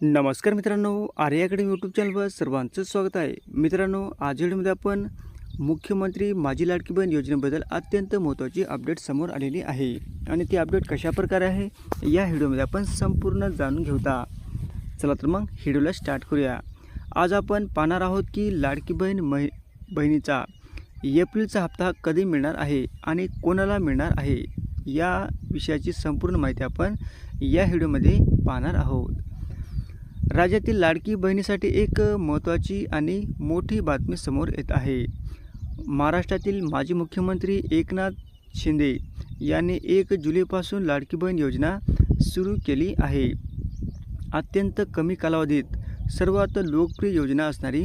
नमस्कार मित्रांनो आर्य academy YouTube चॅनलवर सर्वांचं स्वागत आहे. मित्रांनो आज व्हिडिओमध्ये आपण मुख्यमंत्री माझी लाडकी बहीण योजनेबद्दल अत्यंत महत्त्वाची अपडेट समोर आलेली आहे. आणि ती अपडेट कशा प्रकारे आहे या व्हिडिओमध्ये आपण संपूर्ण जाणून घेऊता चला तर मग व्हिडिओला स्टार्ट करूया. आज आपण पाहणार आहोत की लाडकी बहीण मै बहिणीचा एप्रिलचा हप्ता कधी मिळणार आहे आणि कोणाला मिळणार आहे या विषयाची संपूर्ण माहिती आपण या व्हिडिओमध्ये पाहणार आहोत. राज्यातील लाडकी बहिणीसाठी एक महत्त्वाची आणि मोठी बातमी समोर येत आहे. महाराष्ट्रातील माजी मुख्यमंत्री एकनाथ शिंदे यांनी एक जुलैपासून लाडकी बहीण योजना सुरू केली आहे. अत्यंत कमी कालावधीत सर्वात लोकप्रिय योजना असणारी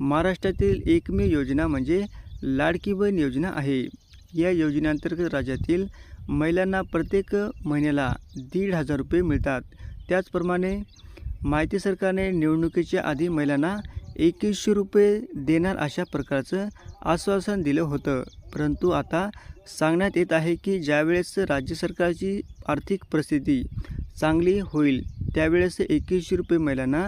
महाराष्ट्रातील एकमेव योजना म्हणजे लाडकी बहीण योजना आहे. या योजनेअंतर्गत राज्यातील महिलांना प्रत्येक महिन्याला दीड हजार रुपये मिळतात. त्याचप्रमाणे माहिती सरकारने निवडणुकीच्या आधी महिलांना एकवीसशे रुपये देणार अशा प्रकारचं आश्वासन दिलं होतं. परंतु आता सांगण्यात येत आहे की ज्यावेळेस राज्य सरकारची आर्थिक परिस्थिती चांगली होईल त्यावेळेस एकवीसशे रुपये महिलांना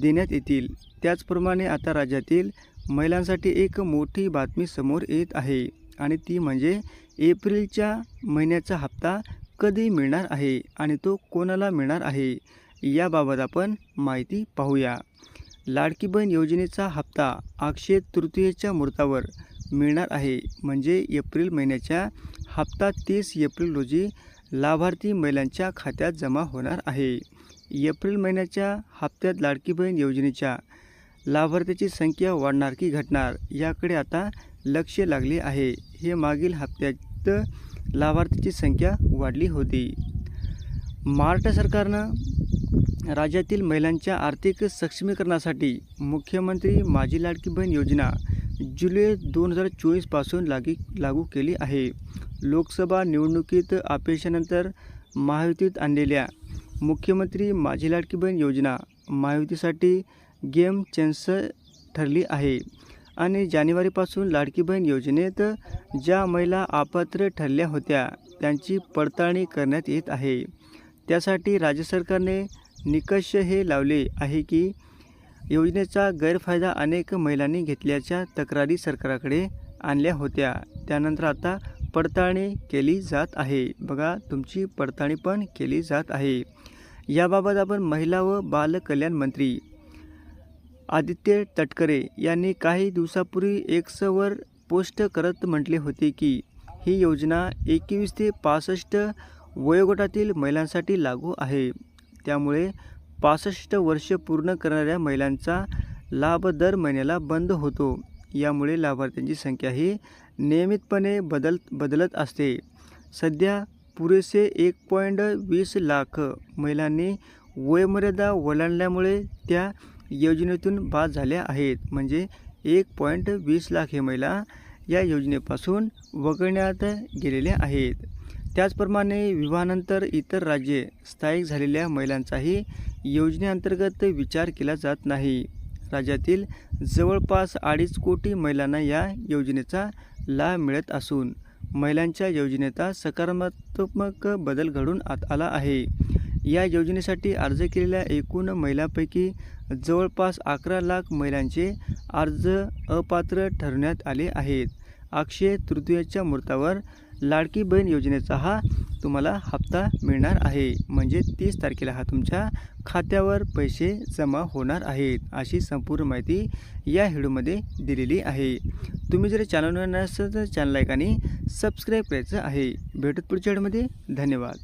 देण्यात येतील. त्याचप्रमाणे आता राज्यातील महिलांसाठी एक मोठी बातमी समोर येत आहे आणि ती म्हणजे एप्रिलच्या महिन्याचा हप्ता कधी मिळणार आहे आणि तो कोणाला मिळणार आहे? याबाबत आपण माहिती पाहूया. लाडकी बहीण योजनेचा हप्ता अक्षय तृतीयेच्या मुहूर्तावर मिळणार आहे. म्हणजे एप्रिल महिन्याच्या हप्ता तीस एप्रिल रोजी लाभार्थी महिलांच्या खात्यात जमा होणार आहे. एप्रिल महिन्याच्या हप्त्यात लाडकी बहीण योजनेच्या लाभार्थ्याची संख्या वाढणार की घटणार याकडे आता लक्ष लागले आहे. हे मागील हप्त्यात लाभार्थीची संख्या वाढली होती. महाराष्ट्र सरकारनं राज्यातील महिलांच्या आर्थिक सक्षमीकरणासाठी मुख्यमंत्री माझी लाडकी बहीण योजना जुलै दोन हजार चोवीसपासून लागी लागू केली आहे. लोकसभा निवडणुकीत अपेक्षानंतर महायुतीत आणलेल्या मुख्यमंत्री माझी लाडकी बहीण योजना महायुतीसाठी गेम चेन्सर ठरली आहे. आणि जानेवारीपासून लाडकी बहीण योजनेत ज्या महिला अपात्र ठरल्या होत्या त्यांची पडताळणी करण्यात येत आहे. त्यासाठी राज्य सरकारने निकष हे लावले आहे की योजनेचा गैरफायदा अनेक महिलांनी घेतल्याच्या तक्रारी सरकारकडे आणल्या होत्या. त्यानंतर आता पडताळणी केली जात आहे. बघा तुमची पडताळणी पण केली जात आहे. याबाबत आपण महिला व बालकल्याण मंत्री आदित्य तटकरे यांनी काही दिवसापूर्वी एक्सवर पोस्ट करत म्हटले होते की ही योजना एकवीस ते पासष्ट वयोगटातील महिलांसाठी लागू आहे. त्यामुळे पासष्ट वर्ष पूर्ण करणाऱ्या महिलांचा लाभ दर महिन्याला बंद होतो. यामुळे लाभार्थ्यांची संख्या ही नियमितपणे बदल बदलत असते. सध्या पुरेसे एक पॉईंट वीस लाख महिलांनी वयमर्यादा ओलांडल्यामुळे त्या योजनेतून बाद झाल्या आहेत. म्हणजे एक पॉईंट वीस लाख हे महिला या योजनेपासून वगळण्यात गेलेल्या आहेत. त्याचप्रमाणे विवाहानंतर इतर राज्ये स्थायिक झालेल्या महिलांचाही योजनेअंतर्गत विचार केला जात नाही. राज्यातील जवळपास अडीच कोटी महिलांना या योजनेचा लाभ मिळत असून महिलांच्या योजनेचा सकारात्मक बदल घडून आत आला आहे. या योजनेसाठी अर्ज केलेल्या एकूण महिलांपैकी जवळपास अकरा लाख महिलांचे अर्ज अपात्र ठरवण्यात आले आहेत. अक्षय तृतीयेच्या मुहूर्तावर लाडकी बहीण योजनेचा हा तुम्हाला हप्ता मिळणार आहे. म्हणजे तीस तारखेला हा तुमच्या खात्यावर पैसे जमा होणार आहेत अशी संपूर्ण माहिती या व्हिडिओमध्ये दिलेली आहे. तुम्ही जर चॅनलवर नसेल तर चॅनल लाईक सबस्क्राईब करायचं आहे. भेटत पुढच्या व्हिडिओमध्ये धन्यवाद.